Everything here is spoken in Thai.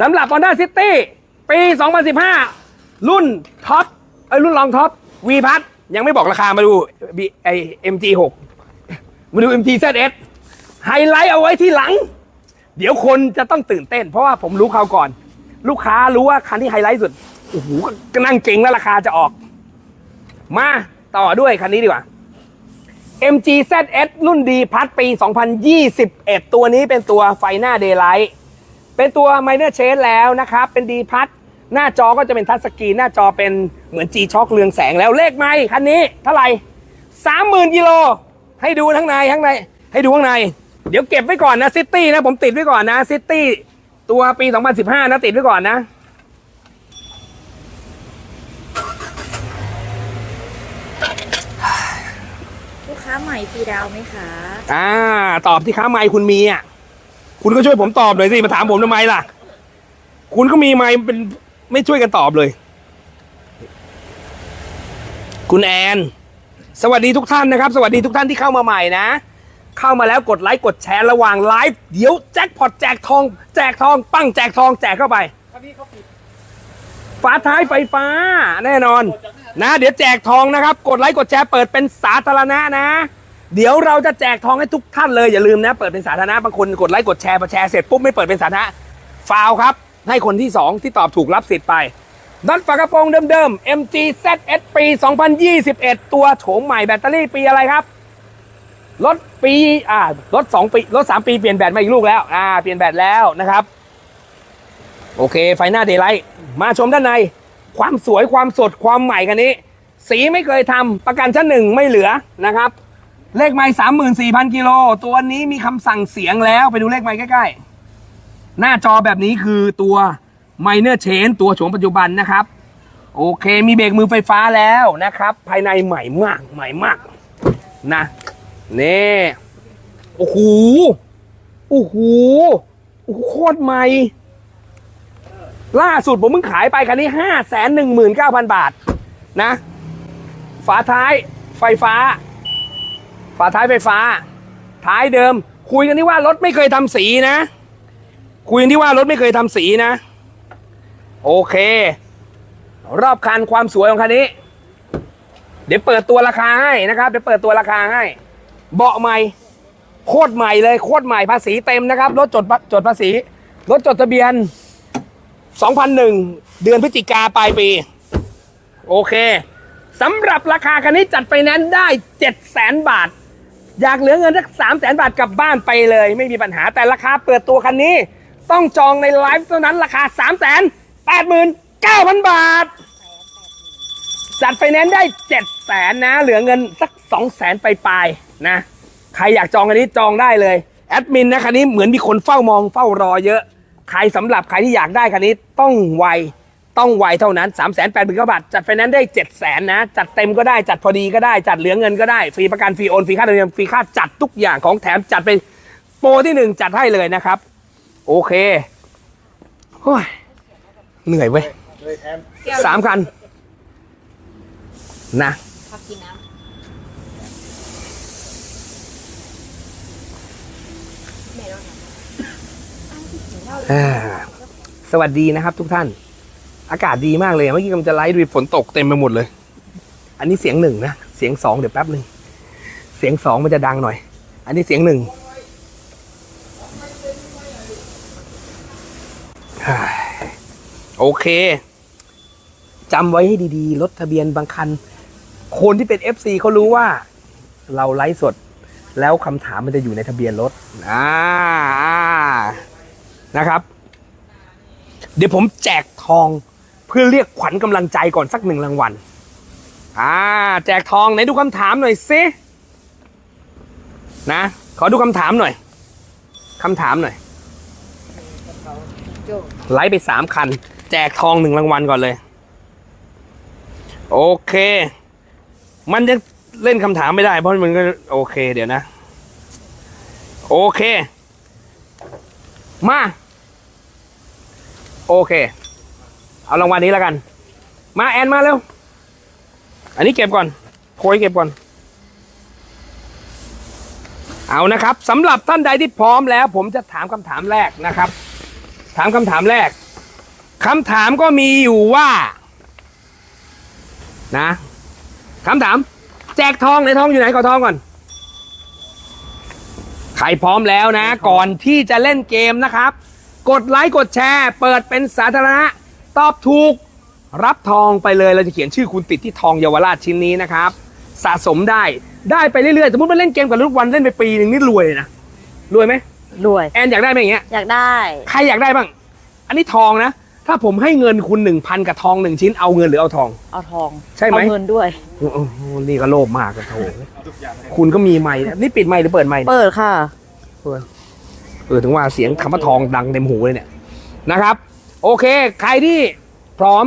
สำหรับ Honda City ปี 2015 รุ่นท็อปไอ้รุ่นรองท็อป V พัทยังไม่บอกราคามาดู B ไอ MG6 มาดู MG ZS ไฮไลท์เอาไว้ที่หลัง เดี๋ยวคนจะต้องตื่นเต้น เพราะว่าผมรู้เขาวก่อน ลูกค้ารู้ว่าคันที่ไฮไลท์สุดโอ้โหก็นั่งเก่งแล้วราคาจะออก มาต่อด้วยคันนี้ดีกว่า MG ZS รุ่นดีพัทปี 2021 ตัวนี้เป็นตัวไฟหน้าเดย์ไลท์ เป็นตัว Minor Change แล้วนะครับ เป็นดีพัทหน้าจอก็จะเป็นทัชสกรีนหน้าจอเป็นเหมือน G Shock เรืองแสงแล้วเลขไม่คันนี้เท่าไหร่30,000กิโลให้ดูข้างในข้างใน ให้ดูข้างใน เดี๋ยวเก็บไว้ก่อนนะซิตี้นะผมติดไว้ก่อนนะซิตี้ตัวปี 2015 นะติดไว้ก่อนนะลูกค้าใหม่ฟรีดาวไหมคะ อ่า ตอบที่ค้าไมค์คุณมีอะ คุณก็ช่วยผมตอบหน่อยสิมาถามผมทำไมล่ะ คุณก็มีไมค์เป็นไม่ช่วยกันตอบเลย คุณแอน สวัสดีทุกท่านนะครับ สวัสดีทุกท่านที่เข้ามาใหม่นะ เข้ามาแล้วกดไลค์กดแชร์ระหว่างไลฟ์เดี๋ยวแจ็คพอตแจกทอง แจกทอง ปั้งแจกทองแจกเข้าไปฝาท้ายไฟฟ้าแน่นอน นะ เดี๋ยวแจกทองนะครับ กดไลค์กดแชร์เปิดเป็นสาธารณะนะ เดี๋ยวเราจะแจกทองให้ทุกท่านเลยอย่าลืมนะ เปิดเป็นสาธารณะบางคนกดไลค์กดแชร์พอแชร์เสร็จปุ๊บไม่เปิดเป็นสาธารณะฟาวครับ ให้คนที่ 2 ที่ตอบถูกรับสิทธิ์ไปนัดฝากระโปรงเดิมๆ MG ZS ปี 2021 ตัวโฉมใหม่แบตเตอรี่ปีอะไรครับรถปีอ่ารถ2ปีรถ3ปีเปลี่ยนแบตมาอีกลูกแล้ว อ่า เปลี่ยนแบตแล้วนะครับ โอเค ไฟหน้าเดย์ไลท์มาชมด้านใน ความสวยความสดความใหม่กันนี้ สีไม่เคยทำประกันชั้นหนึ่งไม่เหลือนะครับ เลขไม้สามหมื่นสี่พันกิโล ตัวนี้มีคำสั่งเสียงแล้วไปดูเลขไม้ใกล้ๆ หน้าจอแบบนี้คือตัว Minor Change ตัวโฉมปัจจุบันนะครับ โอเคมีเบรกมือไฟฟ้าแล้วนะครับ ภายในใหม่มากใหม่มากนะนี่โอ้โหโอ้โหโอ้โหโคตรใหม่ ล่าสุดผมเพิ่งขายไปคันนี้ห้าแสนหนึ่งหมื่นเก้าพันบาทนะ ฝาท้ายไฟฟ้า ฝาท้ายไฟฟ้า ท้ายเดิม คุยกันที่ว่ารถไม่เคยทำสีนะ คุยกันที่ว่ารถไม่เคยทำสีนะ โอเค รอบคันความสวยของคันนี้ เดี๋ยวเปิดตัวราคาให้นะครับ เดี๋ยวเปิดตัวราคาให้ เบาะใหม่ โคตรใหม่เลยโคตรใหม่ภาษีเต็มนะครับรถจดจดภาษีรถจดทะเบียน 2001 เดือนพฤศจิกาปลายปี โอเคสำหรับราคาคันนี้จัดไปนั้นซ์ได้ 7 0 0 0 0บาท อยากเหลือเงินสัก3 0 0 0 0บาทกลับบ้านไปเลย ไม่มีปัญหาแต่ราคาเปิดตัวคันนี้ ต้องจองในไลฟ์เท่านั้นราคา3 8 9 0 0 0บาท จัดไฟแนนซ์ได้7 0 0 0 0นนะ เหลือเงินสัก2 0 0 0 0 0ไปปลายๆนะ ใครอยากจองคันนี้จองได้เลย แอดมินนะคันนี้เหมือนมีคนเฝ้ามองเฝ้ารอเยอะ ใครสำหรับใครที่อยากได้คันนี้ต้องไว ต้องไวเท่านั้น 3 8 0 0 0 0บาท จัดไฟแนนซ์ได้7 0 0 0 0นะ จัดเต็มก็ได้ จัดพอดีก็ได้ จัดเหลือเงินก็ได้ ฟรีประกัน ฟรีโอน ฟรีค่าธรรมเนียม ฟรีค่าจัดทุกอย่างของแถมจัดไปโปรที่หนึ่งจัดให้เลยนะครับ โอเคโอ้ยเหนื่อยเว้ยสามคัน นะพักกินน้ำแม่รถน้ำอ่าสวัสดีนะครับทุกท่าน อากาศดีมากเลยเมื่อกี้กำลังจะไลฟ์ดูฝนตกเต็มไปหมดเลย อันนี้เสียงหนึ่งนะ เสียงสองเดี๋ยวแป๊บหนึ่งเสียงสองมันจะดังหน่อย อันนี้เสียงหนึ่งโอเคจำไว้ให้ดีๆ รถทะเบียนบางคัน คนที่เป็น FC เขารู้ว่า เราไลฟ์สด แล้วคำถามมันจะอยู่ในทะเบียนรถอ่าอ่านะครับ เดี๋ยวผมแจกทอง พื่อเรียกขวัญกำลังใจก่อนสักหนึ่งรางวัลอ่าแจกทองไหนดูคำถามหน่อยสินะ ขอดูคำถามหน่อยคำถามหน่อยไลฟ์ไปสามคัน แจกทองหนึ่งรางวัลก่อนเลย โอเค มันจะเล่นคำถามไม่ได้ เพราะมันก็โอเค เดี๋ยวนะ โอเค มา โอเค เอารางวัลนี้แล้วกัน มาแอนมาเร็ว อันนี้เก็บก่อนโพยเก็บก่อน เอานะครับสำหรับท่านใดที่พร้อมแล้ว ผมจะถามคำถามแรกนะครับ ถามคำถามแรกคำถามก็มีอยู่ว่า นะคำถาม แจกทองไหนทองอยู่ไหนขอทองก่อนใครพร้อมแล้วนะ ก่อนที่จะเล่นเกมนะครับ กดไลค์กดแชร์ เปิดเป็นสาธารณะ ตอบถูก รับทองไปเลยเราจะเขียนชื่อคุณติดที่ทองเยาวราชชิ้นนี้นะครับ สะสมได้ได้ไปเรื่อยๆ สมมติมาเล่นเกมกับทุกวันเล่นไปปีหนึ่งนี่รวยเลยนะรวยไหมด้วย แอนอยากได้ไหมอย่างเงี้ยอยากได้ ใครอยากได้บ้าง อันนี้ทองนะ ถ้าผมให้เงินคุณหนึ่งพันกับทองหนึ่งชิ้นเอาเงินหรือเอาทอง เอาทองใช่ไหม เอาเงินด้วยโอ้โหนี่ก็โลภมากอะโถคุณก็มีไม้นะนี่ปิดไม้หรือเปิดไม้เปิดค่ะเปิดเออถึงว่าเสียงคำว่าทองดังเต็มหูเลยเนี่ยนะครับ โอเค ใครที่พร้อม